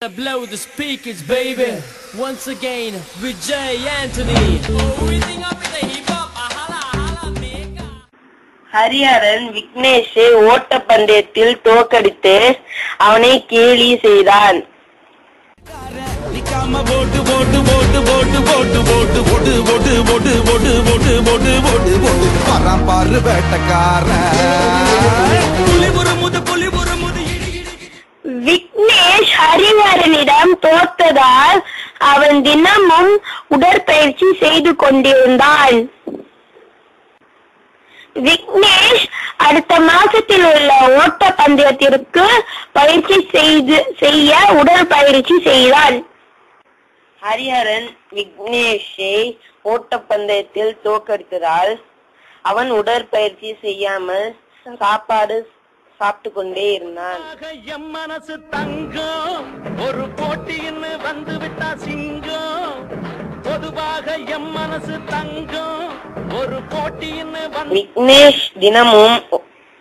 I blow the speakers, baby. Once again, with Jay Anthony. Hariharan விக்னேஷை ஓட்ட பந்தயத்தில் தோக்கடித்து அவனை கேலி செய்தான் பராம்பாரு வேட்டக்காரன் இருந்ததால் அவன் தினமும் உடற்பயிற்சி செய்து கொண்டிருந்தான். விக்னேஷ் அடுத்த மாசத்தில் உள்ள ஓட்ட பந்தயத்திற்கு பயிற்சி செய்து செய்ய உடற்பயிற்சி செய்தான். ஹரிஹரன் விக்னேஷை ஓட்டப்பந்தயத்தில் தோற்கடித்ததால் அவன் உடற்பயிற்சி செய்யாமல் சாப்பாடு சாப்பிட்டு கொண்டே இருந்தான் எம் மனசு தங்கம். ஒரு போட்டின்னு வந்து விட்டா சிங்கம். பொதுவாக எம் மனசு தங்கம். ஒரு போட்டின்னு வந்து விக்னேஷ் தினமும்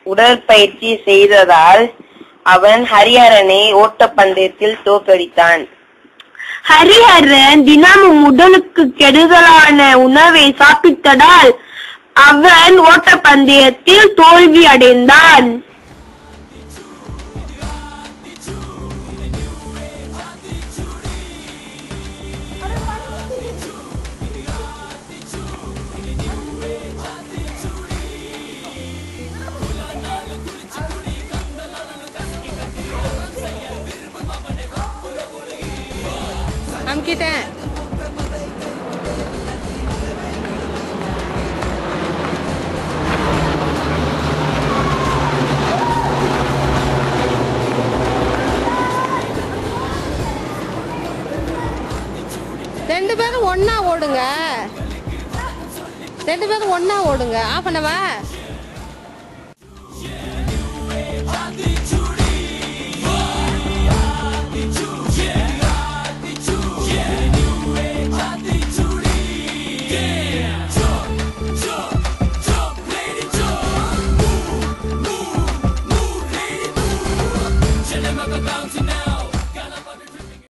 உடற்பயிற்சி செய்ததால் அவன் ஹரிஹரனை ஓட்டப்பந்தயத்தில் தோற்கடித்தான். ஹரிஹரன் தினமும் உடலுக்கு கெடுதலான உணவை சாப்பிட்டதால் அவன் ஓட்டப்பந்தயத்தில் தோல்வி அடைந்தான் அமுக்கிட்டேன் ரெண்டு பேரும் ஒன்னா ஓடுங்க. ரெண்டு பேரும் ஒன்னா ஓடுங்க. ஆஃப் பண்ணவா